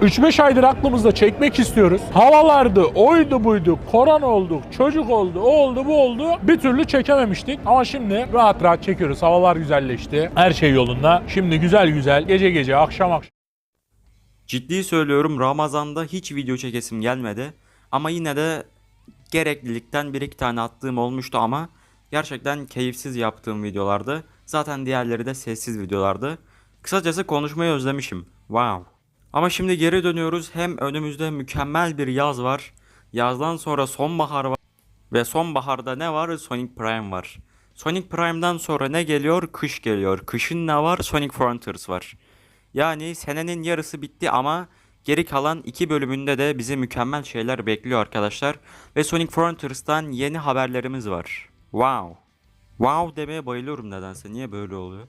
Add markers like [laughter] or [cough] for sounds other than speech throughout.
3-5 aydır aklımızda çekmek istiyoruz. Havalardı, oydu buydu, koran olduk, çocuk oldu, o oldu bu oldu. Bir türlü çekememiştik ama şimdi rahat rahat çekiyoruz. Havalar güzelleşti. Her şey yolunda. Şimdi güzel güzel gece gece akşam akşam Ciddi söylüyorum Ramazan'da hiç video çekesim gelmedi. Ama yine de gereklilikten bir iki tane attığım olmuştu ama gerçekten keyifsiz yaptığım videolardı. Zaten diğerleri de sessiz videolardı. Kısacası konuşmayı özlemişim. Wow. Ama şimdi geri dönüyoruz. Hem önümüzde mükemmel bir yaz var. Yazdan sonra sonbahar var. Ve sonbaharda ne var? Sonic Prime var. Sonic Prime'dan sonra ne geliyor? Kış geliyor. Kışın ne var? Sonic Frontiers var. Yani senenin yarısı bitti ama geri kalan iki bölümünde de bizi mükemmel şeyler bekliyor arkadaşlar. Ve Sonic Frontiers'tan yeni haberlerimiz var. Wow. Wow demeye bayılıyorum nedense. Niye böyle oluyor?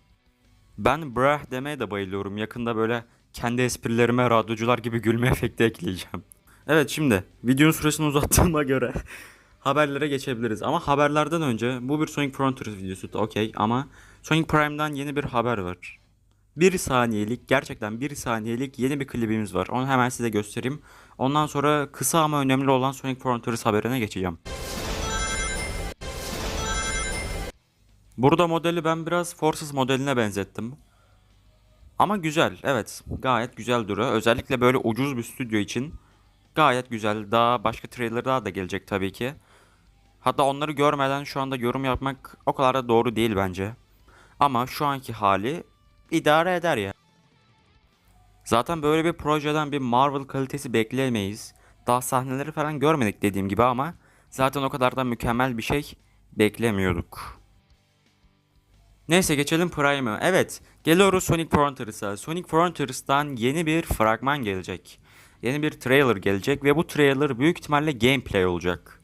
Ben brah demeye de bayılıyorum. Yakında böyle kendi esprilerime radyocular gibi gülme [laughs] efekti ekleyeceğim. Evet şimdi videonun süresini uzattığıma göre [laughs] haberlere geçebiliriz. Ama haberlerden önce bu bir Sonic Frontiers videosu okey ama Sonic Prime'dan yeni bir haber var. Bir saniyelik gerçekten bir saniyelik yeni bir klibimiz var. Onu hemen size göstereyim. Ondan sonra kısa ama önemli olan Sonic Frontiers haberine geçeceğim. Burada modeli ben biraz Forces modeline benzettim. Ama güzel, evet. Gayet güzel duruyor. Özellikle böyle ucuz bir stüdyo için gayet güzel. Daha başka trailer daha da gelecek tabii ki. Hatta onları görmeden şu anda yorum yapmak o kadar da doğru değil bence. Ama şu anki hali idare eder ya. Zaten böyle bir projeden bir Marvel kalitesi bekleyemeyiz. Daha sahneleri falan görmedik dediğim gibi ama zaten o kadar da mükemmel bir şey beklemiyorduk. Neyse geçelim Prime'a. Evet, geliyoruz Sonic Frontiers'a. Sonic Frontiers'tan yeni bir fragman gelecek. Yeni bir trailer gelecek ve bu trailer büyük ihtimalle gameplay olacak.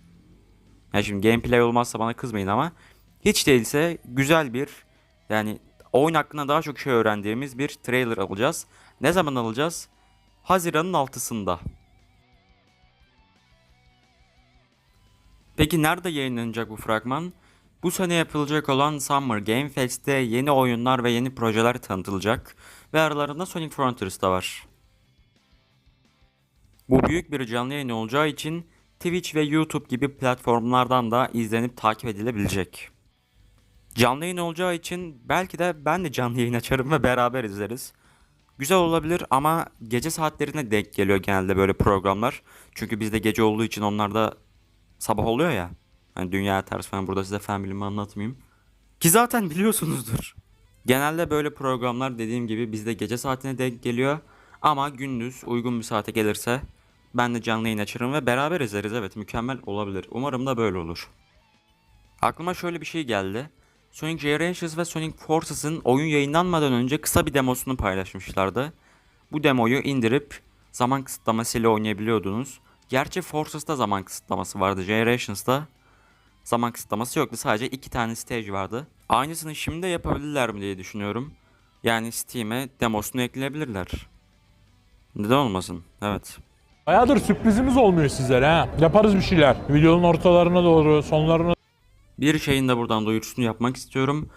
Ya şimdi gameplay olmazsa bana kızmayın ama hiç değilse güzel bir yani oyun hakkında daha çok şey öğrendiğimiz bir trailer alacağız. Ne zaman alacağız? Haziran'ın 6'sında. Peki nerede yayınlanacak bu fragman? Bu sene yapılacak olan Summer Game Fest'te yeni oyunlar ve yeni projeler tanıtılacak ve aralarında Sonic Frontiers da var. Bu büyük bir canlı yayın olacağı için Twitch ve YouTube gibi platformlardan da izlenip takip edilebilecek. Canlı yayın olacağı için belki de ben de canlı yayın açarım ve beraber izleriz. Güzel olabilir ama gece saatlerine denk geliyor genelde böyle programlar. Çünkü bizde gece olduğu için onlarda sabah oluyor ya. Hani dünya ters falan burada size fen bilimi anlatmayayım. Ki zaten biliyorsunuzdur. Genelde böyle programlar dediğim gibi bizde gece saatine denk geliyor. Ama gündüz uygun bir saate gelirse ben de canlı yayın açarım ve beraber izleriz. Evet mükemmel olabilir. Umarım da böyle olur. Aklıma şöyle bir şey geldi. Sonic Generations ve Sonic Forces'ın oyun yayınlanmadan önce kısa bir demosunu paylaşmışlardı. Bu demoyu indirip zaman kısıtlamasıyla oynayabiliyordunuz. Gerçi Forces'ta zaman kısıtlaması vardı. Generations'ta zaman kısıtlaması yoktu. Sadece iki tane stage vardı. Aynısını şimdi de yapabilirler mi diye düşünüyorum. Yani Steam'e demosunu ekleyebilirler. Neden olmasın? Evet. Bayağıdır sürprizimiz olmuyor sizlere ha. Yaparız bir şeyler. Videonun ortalarına doğru, sonlarına Bir şeyin de buradan duyurusunu yapmak istiyorum.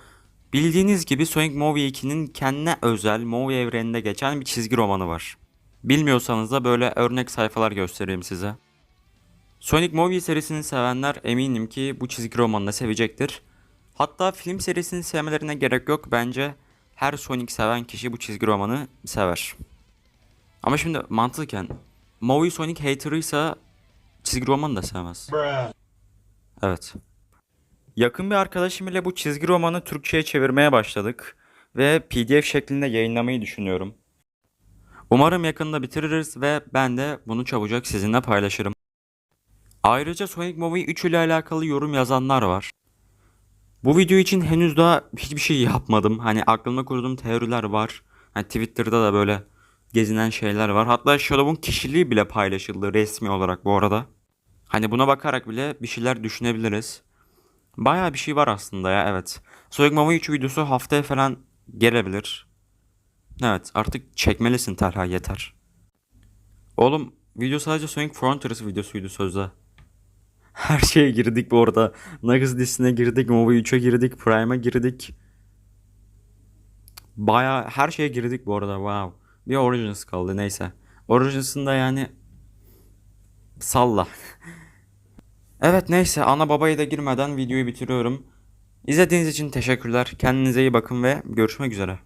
Bildiğiniz gibi Sonic Movie 2'nin kendine özel Movie evreninde geçen bir çizgi romanı var. Bilmiyorsanız da böyle örnek sayfalar göstereyim size. Sonic Movie serisini sevenler eminim ki bu çizgi romanını da sevecektir. Hatta film serisini sevmelerine gerek yok. Bence her Sonic seven kişi bu çizgi romanı sever. Ama şimdi mantıken Movie Sonic hater'ıysa çizgi romanı da sevmez. Evet. Yakın bir arkadaşım ile bu çizgi romanı Türkçe'ye çevirmeye başladık ve PDF şeklinde yayınlamayı düşünüyorum. Umarım yakında bitiririz ve ben de bunu çabucak sizinle paylaşırım. Ayrıca Sonic Movie 3 ile alakalı yorum yazanlar var. Bu video için henüz daha hiçbir şey yapmadım. Hani aklımda kurduğum teoriler var. Hani Twitter'da da böyle gezinen şeyler var. Hatta Shadow'un kişiliği bile paylaşıldı resmi olarak bu arada. Hani buna bakarak bile bir şeyler düşünebiliriz. Bayağı bir şey var aslında ya evet. Sonic Movie 3 videosu haftaya falan gelebilir. Evet artık çekmelisin Talha yeter. Oğlum video sadece Sonic Frontiers videosuydu sözde. Her şeye girdik bu arada. Nuggets listine girdik, Mova 3'e girdik, Prime'a girdik. Baya her şeye girdik bu arada. Wow. Bir Origins kaldı neyse. Origins'ın da yani salla. evet neyse ana babaya da girmeden videoyu bitiriyorum. İzlediğiniz için teşekkürler. Kendinize iyi bakın ve görüşmek üzere.